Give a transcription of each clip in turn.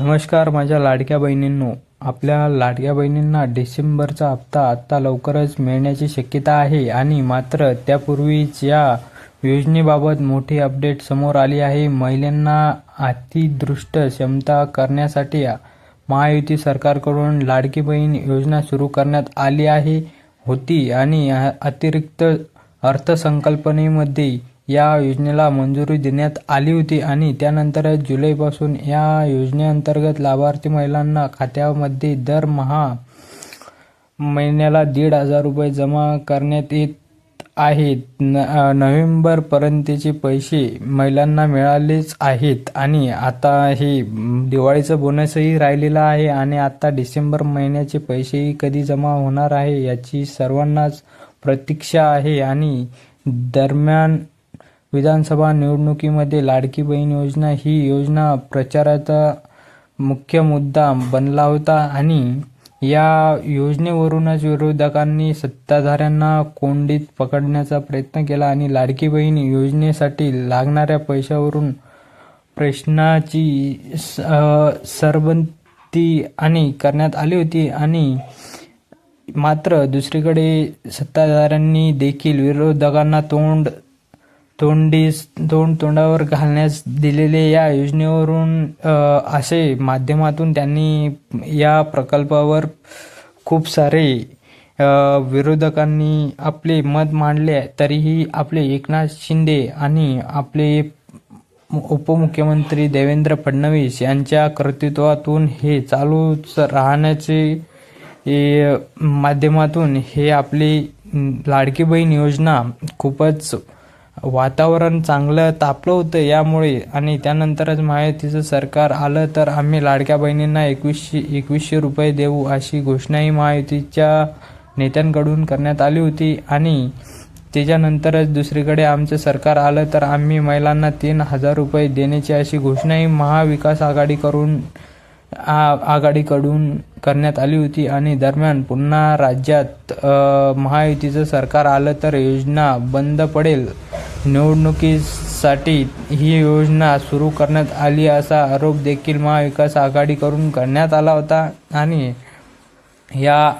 नमस्कार माझ्या लाडक्या बहिणींनो. आपल्या लाडक्या बहिणींना डिसेंबरचा हप्ता आत्ता लवकरच मिळण्याची शक्यता आहे आणि मात्र त्यापूर्वीच या योजनेबाबत मोठी अपडेट समोर आली आहे. महिलांना अतिदृष्ट क्षमता करण्यासाठी महायुती सरकारकडून लाडकी बहीण योजना सुरू करण्यात आली आहे. होती आणि अतिरिक्त अर्थसंकल्पनेमध्ये या योजनेला मंजुरी देण्यात आली होती आणि त्यानंतर जुलैपासून या योजनेअंतर्गत लाभार्थी महिलांना खात्यामध्ये दरमहा महिन्याला दीड हजार रुपये जमा करण्यात येत आहेत न नोव्हेंबरपर्यंतचे पैसे महिलांना मिळालेच आहेत आणि आता हे दिवाळीचं बोनसही राहिलेलं आहे आणि आता डिसेंबर महिन्याचे पैसेही कधी जमा होणार आहे याची सर्वांनाच प्रतीक्षा आहे आणि दरम्यान विधानसभा निवडणुकीमध्ये लाडकी बहीण योजना ही योजना प्रचाराचा मुख्य मुद्दा बनला होता आणि या योजनेवरूनच विरोधकांनी सत्ताधाऱ्यांना कोंडीत पकडण्याचा प्रयत्न केला आणि लाडकी बहीण योजनेसाठी लागणाऱ्या पैशावरून प्रश्नाची स- आणि करण्यात आली होती आणि मात्र दुसरीकडे सत्ताधाऱ्यांनी देखील विरोधकांना तोंड तोंडीस तोंड तोंडावर घालण्यास दिलेले या योजनेवरून असे माध्यमातून त्यांनी या प्रकल्पावर खूप सारे विरोधकांनी आपले मत मांडले तरीही आपले एकनाथ शिंदे आणि आपले उपमुख्यमंत्री देवेंद्र फडणवीस यांच्या कर्तृत्वातून हे चालूच राहण्याचे माध्यमातून हे आपली लाडकी बहीण योजना खूपच वातावरण चांगलं तापलं होतं यामुळे आणि त्यानंतरच महायुतीचं सरकार आलं तर आम्ही लाडक्या बहिणींना एकवीसशे एकवीसशे रुपये देऊ अशी घोषणाही महायुतीच्या नेत्यांकडून करण्यात आली होती. आणि त्याच्यानंतरच दुसरीकडे आमचं सरकार आलं तर आम्ही महिलांना तीन हजार रुपये देण्याची अशी घोषणाही महाविकास आघाडीकडून आ- आघाडीकडून करण्यात आली होती. आणि दरम्यान पुन्हा राज्यात महायुतीचं सरकार आलं तर योजना बंद पडेल निवडणुकीसाठी ही योजना सुरू करण्यात आली असा आरोप देखील महाविकास आघाडीकडून करण्यात आला होता. आणि या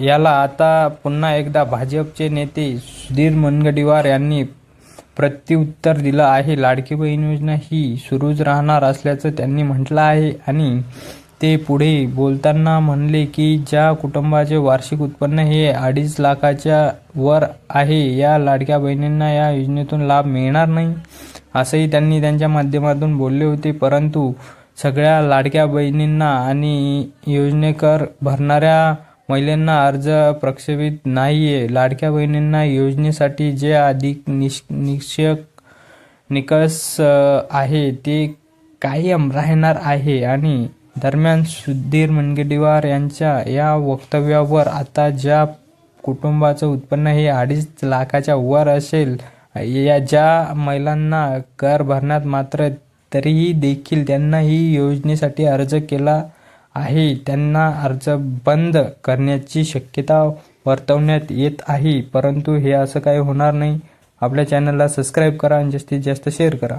याला आता पुन्हा एकदा भाजपचे नेते सुधीर मुनगंटीवार यांनी प्रत्युत्तर दिलं आहे. लाडकी बहीण योजना ही सुरूच राहणार असल्याचं त्यांनी म्हटलं आहे. आणि ते पुढे बोलताना म्हणले की ज्या कुटुंबाचे वार्षिक उत्पन्न हे अडीच लाखाच्या वर आहे या लाडक्या बहिणींना या योजनेतून लाभ मिळणार नाही. असंही त्यांनी त्यांच्या माध्यमातून बोलले होते. परंतु सगळ्या लाडक्या बहिणींना आणि योजनेकर भरणाऱ्या महिलांना अर्ज प्रक्षेपित नाहीये. लाडक्या बहिणींना योजनेसाठी जे अधिक निश निश्चय निकष आहे ते कायम राहणार आहे आणि दरम्यान सुधीर मुनगंटीवार यांच्या या वक्तव्यावर आता ज्या कुटुंबाचं उत्पन्न हे अडीच लाखाच्या वर असेल या ज्या महिलांना कर भरण्यात मात्र तरीही देखील त्यांना ही योजनेसाठी अर्ज केला आहे. त्यांना अर्ज बंद करण्याची शक्यता वर्तवण्यात येत आहे परंतु हे असं काही होणार नाही. आपल्या चॅनलला सबस्क्राईब करा आणि जास्तीत जास्त शेअर करा.